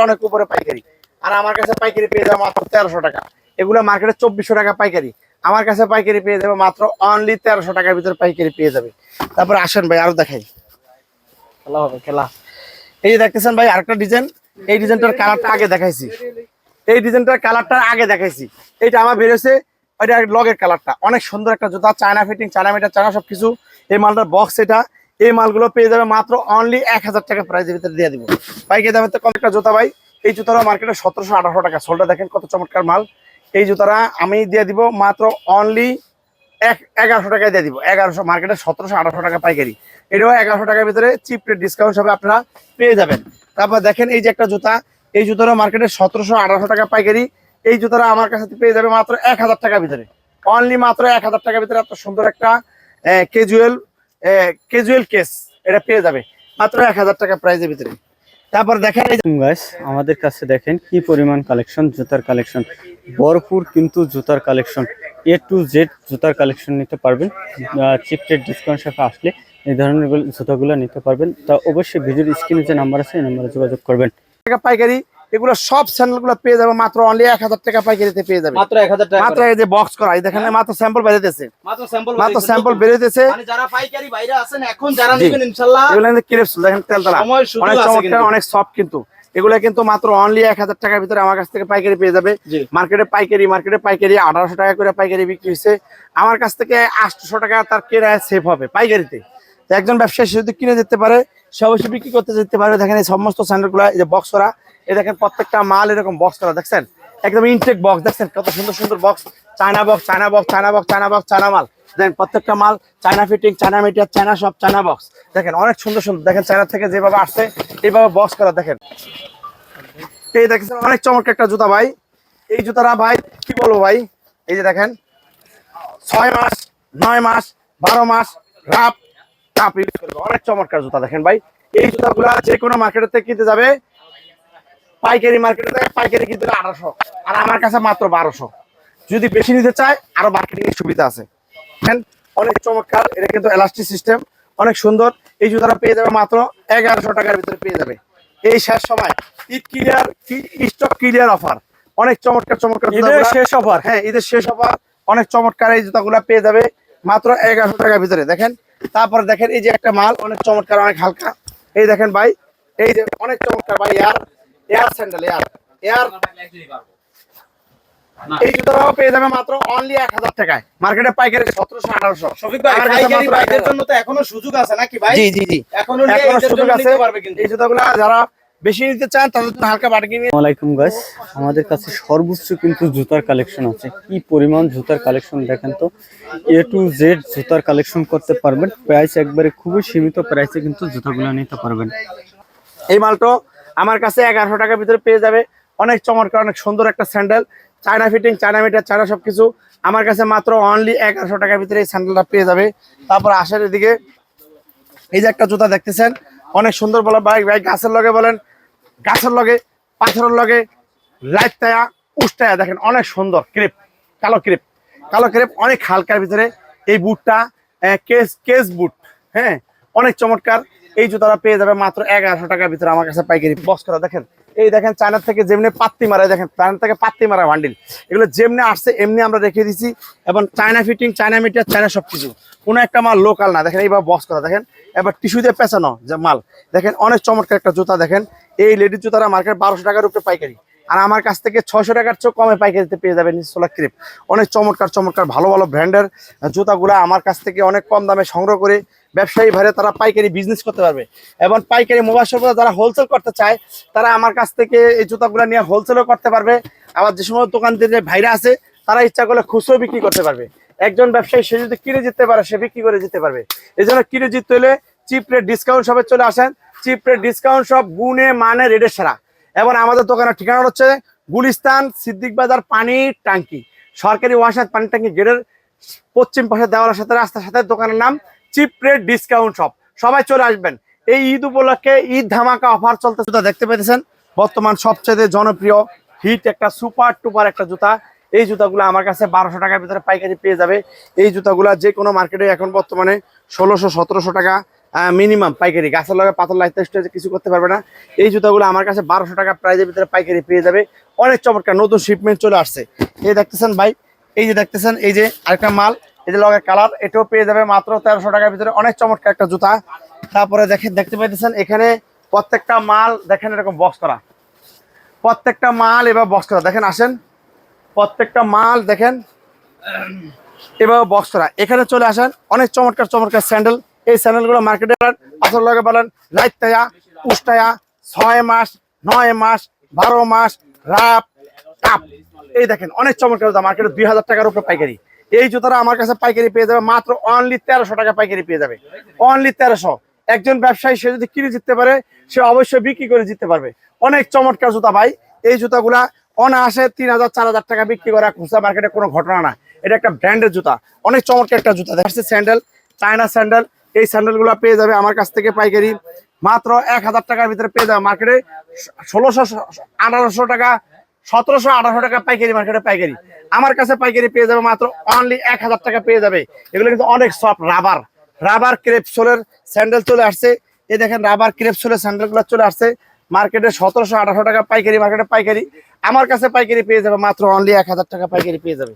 অনেক উপরে পাইকারি। আর আমার কাছে পাইকারি পেয়ে যাবে মাত্র তেরোশো টাকা। এগুলো মার্কেটে চব্বিশশো টাকা পাইকারি। আমার কাছে পাইকারি পেয়ে যাবে মাত্র অনলি তেরোশো টাকার ভিতরে পাইকারি পেয়ে যাবে। তারপরে আসেন ভাই, আরও দেখাই। খেলা হবে, খেলা। এই যে দেখতেছেন ভাই, আরেকটা ডিজাইন এই ডিজাইনটার কালারটা আগে দেখাইছি। এই ডিজাইনটার কালারটা আগে দেখাইছি। এইটা আমার বেরোছে ওইটা লগের কালারটা অনেক সুন্দর একটা জুতা China fitting China metre China সবকিছু। এই মালটার বক্স এটা। এই মালগুলো পেয়ে যাবে মাত্র অনলি এক হাজার টাকা প্রাইসের ভিতরে দিয়ে দিব। পাইকারি দামে তো কম একটা জুতা ভাই। এই জুতারা মার্কেটে সতেরোশো, আঠারোশো টাকা। সোলটা দেখেন কত চমৎকার মাল। এই জুতারা আমি দিয়ে দিব মাত্র অনলি এক, এগারোশো টাকায় দিয়ে দিব। এগারোশো মার্কেটে সতেরোশো, আঠারোশো টাকা পাইকারি। এটাও এগারোশো টাকার ভিতরে চিপ রেট ডিসকাউন্ট হিসাবে আপনারা পেয়ে যাবেন। তারপর দেখেন এই যে একটা জুতা। এই জুতারও মার্কেটে সতেরোশো, আঠারোশো টাকা পাইকারি। এই জুতারা আমার কাছে পেয়ে যাবে মাত্র এক হাজার টাকার ভিতরে। অনলি মাত্র এক হাজার টাকার ভিতরে এত সুন্দর একটা কেজুয়াল কেজুয়াল কেস এটা পেয়ে যাবে। মাত্র এক হাজার টাকা প্রাইজের ভিতরে। তারপর দেখেন গাইস আমাদের কাছে দেখেন কি পরিমাণ কালেকশন জুতার কালেকশন ভরপুর কিন্তু জুতার কালেকশন এ টু জেড জুতার কালেকশন নিতে পারবেন। চিপ রেট ডিসকাউন্ট সাথে আসলে এই ধরনের গুলো- জুতাগুলো নিতে পারবেন। তা অবশ্যই ভিডিওর স্ক্রিনে যে নাম্বার আছে এই নাম্বারে যোগাযোগ করবেন। টাকা পাইকারি এগুলো সব স্যান্ডেলগুলো পেয়ে যাবে মাত্র অনলি এক হাজার টাকা পাইকারিতে পেয়ে যাবে। মাত্র এক হাজার টাকা মাত্র এই যে বক্স করা এই দেখেন মাত্র স্যাম্পল বেরোতেছে মাত্র স্যাম্পল মাত্র স্যাম্পল বেরোতেছে মানে যারা পাইকারি বাইরে আছেন এখন যারা নেবেন ইনশাআল্লাহ এগুলো কিন্তু ক্রেপস দেখেন তেলতলা। অনেক চমৎকার কিন্তু। অনেক সফট কিন্তু। এগুলো কিন্তু মাত্র অনলি এক হাজার টাকার ভিতরে আমার কাছ থেকে পাইকারি পেয়ে যাবে। মার্কেটে পাইকারি মার্কেটে পাইকারি আঠারোশো টাকা করে পাইকারি বিক্রি হচ্ছে আমার কাছ থেকে আটশো টাকা তার কেনা সেভ হবে পাইকারিতে। একজন ব্যবসায়ী যদি কিনে যেতে পারে সে অবশ্যই বিক্রি করতে যেতে পারে। দেখেন এই সমস্ত স্যান্ডেলগুলা এই যে বক্স করা এই দেখেন প্রত্যেকটা মাল এরকম বক্স করা, দেখছেন? একদম ইনটেক বক্স দেখছেন? কত সুন্দর সুন্দর box China box China box China box China box China মাল। দেখেন প্রত্যেকটা মাল China fitting China metre China সব চায়না বক্স দেখেন অনেক সুন্দর সুন্দর, দেখেন চায়না থেকে যেভাবে আসছে, এইভাবে বক্স করা, দেখেন। এই দেখেন, অনেক চমৎকার একটা জুতা ভাই। এই জুতাটা ভাই, কি বলব ভাই? এই যে দেখেন, ছয় মাস, নয় মাস, বারো মাস রাপ টাপ ইউজ করবে অনেক চমৎকার জুতা দেখেন ভাই। এই জুতাগুলা যে কোনো মার্কেটের থেকে কিনতে যাবে। পাইকারি মার্কেটে থেকে পাইকারি কিনতে আঠারোশো। আর আমার কাছে মাত্র বারোশো। যদি বেশি নিতে চায় আরও মার্কেটিং এর সুবিধা আছে। দেখেন অনেক চমৎকার। এটা কিন্তু এলাস্টিক সিস্টেম অনেক সুন্দর। এই জুতাটা পেয়ে যাবে মাত্র এগারোশো টাকার ভিতরে পেয়ে যাবে। এই শেষ সময়। Eid clear stock clear offer অনেক চমৎকার চমৎকার ঈদের শেষ অফার হ্যাঁ ঈদের শেষ অফার অনেক চমৎকার এই জুতাগুলো পেয়ে যাবে মাত্র এগারোশো টাকার ভিতরে। দেখেন তারপরে দেখেন এই যে একটা মাল অনেক চমৎকার অনেক হালকা। এই দেখেন ভাই এই যে অনেক চমৎকার ভাই air air sandal air. Air এই জুতাটাও পেয়ে যাবে মাত্র অনলি এক হাজার টাকায়। মার্কেটে পাইকারি সতেরোশো আঠারোশো। শফিক ভাই আমার কাছে পাইকারি মাত্র বাইরের 1000 জন্য তো এখনও সুযোগ আছে নাকি ভাই? জি জি জি। এখনও সুযোগ আছে। এই জুতাগুলো যারা বেশি নিতে চান তাদের জন্য হালকা বার্গেনিং আসসালামাইকুম গাইস আমাদের কাছে সর্বোচ্চ কিন্তু জুতার কালেকশন আছে। কি পরিমাণ জুতার কালেকশন দেখেন তো? এ টু জেড জুতার কালেকশন করতে পারবেন। প্রাইস একবারে খুবই সীমিত প্রাইসে কিন্তু জুতাগুলো নিতে পারবেন। এই মালটো আমার কাছে এগারোশো টাকার ভিতরে পেয়ে যাবে। অনেক চমৎকার অনেক সুন্দর একটা sandal. China fitting China metre China সবকিছু। আমার কাছে মাত্র অনলি এগারোশো টাকার ভিতরে এই স্যান্ডেলটা পেয়ে যাবে। তারপর আসার এদিকে এই যে একটা জুতা দেখতেছেন। অনেক সুন্দর বলা বাইক বাইক গাছের লগে বলেন। গাছের লগে, পাথরের লগে, লাইট টায়া উষ্টায়া দেখেন অনেক সুন্দর ক্রেপ, কালো ক্রেপ। কালো ক্রেপ অনেক হালকার ভিতরে এই বুটটা কেস কেস বুট হ্যাঁ? অনেক চমৎকার। এই জুতাটা পেয়ে যাবে মাত্র এগারোশো টাকার ভিতরে আমার কাছে পাইকারি। বক্স করা, দেখেন এই দেখেন চায়নার থেকে যেমনি পাত্তি মারা দেখেন চায়নার থেকে পাত্তি মারা বান্ডিল এগুলো যেমনি আসছে, এমনি আমরা রেখে দিছি। এবং China fitting China metre China সব কিছু কোনো একটা মাল লোকাল না। দেখেন এইবার বক্স করা দেখেন। এবার টিস্যু দিয়ে পেঁচানো যে মাল। দেখেন অনেক চমৎকার একটা জুতা, দেখেন। এই লেডিস জুতারা মার্কেট বারোশো টাকার উপরে পাইকারি। আর আমার কাছ থেকে ছয়শো টাকার চেয়েও কমে পাইকারিতে পেয়ে যাবেন সোলার ক্রিপ অনেক চমৎকার চমৎকার, ভালো ভালো ব্র্যান্ডের জুতাগুলো আমার কাছ থেকে অনেক কম দামে সংগ্রহ করে ব্যবসায়ী ভাইরে তারা পাইকারি বিজনেস করতে পারবে। এবং পাইকারি মোবাইল শপ যারা হোলসেল করতে চায়, তারা আমার কাছ থেকে এই জুতাগুলো নিয়ে হোলসেলও করতে পারবে। আবার যে সমস্ত দোকানদের ভাইরা আছে, তারা ইচ্ছা করলে খুচরো বিক্রি করতে পারবে। একজন ব্যবসায়ী, সে যদি কিনে জিততে পারে, সে বিক্রি করে যেতে পারবে। এই জন্য কিনে জিততে হলে চিপ রেট ডিসকাউন্ট সবে চলে আসেন। চিপ রেট ডিসকাউন্ট সব গুণে মানে রেটের সেরা। এবং আমাদের দোকানের ঠিকানা হচ্ছে গুলিস্তান সিদ্দিক বাজার পানির টাঙ্কি। সরকারি ওয়াসার পানির টাঙ্কি গেটের পশ্চিম পাশে দেওয়ালের সাথে রাস্তার সাথে দোকানের নাম চিপ রেট ডিসকাউন্ট শপ। সবাই চলে আসবেন। এই ঈদ উপলক্ষে ঈদ ধামাকা অফার চলতেছে। জুতা দেখতে পেতেছেন বর্তমান সবচেয়ে জনপ্রিয় হিট একটা সুপার টুপার একটা জুতা। এই জুতাগুলো আমার কাছে বারোশো টাকার ভিতরে পাইকারি পেয়ে যাবে। এই জুতাগুলো যে কোনো মার্কেটে এখন বর্তমানে ষোলোশো, সতেরোশো টাকা মিনিমাম পাইকারি। গাছের লগে পাতল লাইতে কিছু করতে পারবে না। এই জুতাগুলো আমার কাছে বারোশো টাকা প্রাইজের ভিতরে পাইকারি পেয়ে যাবে। অনেক চমৎকার নতুন শিপমেন্ট চলে আসছে। এই দেখতেছেন ভাই, এই যে দেখতেছেন, এই যে আরেকটা মাল, এই যে লগের কালার এটাও পেয়ে যাবে মাত্র তেরোশো টাকার ভিতরে। অনেক চমৎকার একটা জুতা। তারপরে দেখেন, দেখতে পাইতেছেন, এখানে প্রত্যেকটা মাল, দেখেন এরকম বক্স করা। প্রত্যেকটা মাল এবার বক্স করা। দেখেন, আসেন। প্রত্যেকটা মাল, দেখেন। এবার বক্স করা। এখানে চলে আসেন, অনেক চমৎকার চমৎকার স্যান্ডেল এই স্যান্ডেলগুলো মার্কেটে আসল লগে বলেন লাইটায়া উষ্টায়া ছয় মাস, নয় মাস, বারো মাস রাপ কাপ। এই দেখেন, অনেক চমৎকার জুতা, মার্কেটে দুই হাজার টাকার উপরে পাইকারি। এই জুতাটা আমার কাছে পাইকারি পেয়ে যাবে, মাত্র অনলি তেরোশো টাকা পাইকারি পেয়ে যাবে। অনলি তেরোশো। একজন ব্যবসায়ী, সে যদি কিনে জিততে পারে, সে অবশ্যই বিক্রি করে জিততে পারবে। অনেক চমৎকার জুতা ভাই। এই জুতাগুলা অনায়াসে তিন হাজার, চার হাজার টাকা বিক্রি করা খুচরা মার্কেটে কোনো ঘটনা না। এটা একটা ব্র্যান্ডের জুতা। অনেক চমৎকার একটা জুতা। দেখছে স্যান্ডেল, চায়না স্যান্ডেল এই স্যান্ডেলগুলো পেয়ে যাবে আমার কাছ থেকে পাইকারি। মাত্র এক হাজার টাকার ভিতরে পেয়ে যাবে মার্কেটে। ষোলোশো, আঠারোশো টাকা, সতেরোশো, আঠারোশো টাকা পাইকারি মার্কেটে পাইকারি। আমার কাছে পাইকারি পেয়ে যাবে মাত্র অনলি এক হাজার টাকা পেয়ে যাবে। এগুলো কিন্তু অনেক সফট রাবার রাবার ক্রেপসোলের স্যান্ডেল চলে আসছে। এই দেখেন রাবার ক্রেপসোলের স্যান্ডেলগুলো চলে আসছে। মার্কেটে সতেরোশো, আঠারোশো টাকা পাইকারি, মার্কেটে পাইকারি। আমার কাছে পাইকারি পেয়ে যাবে মাত্র অনলি এক হাজার টাকা পাইকারি পেয়ে যাবে।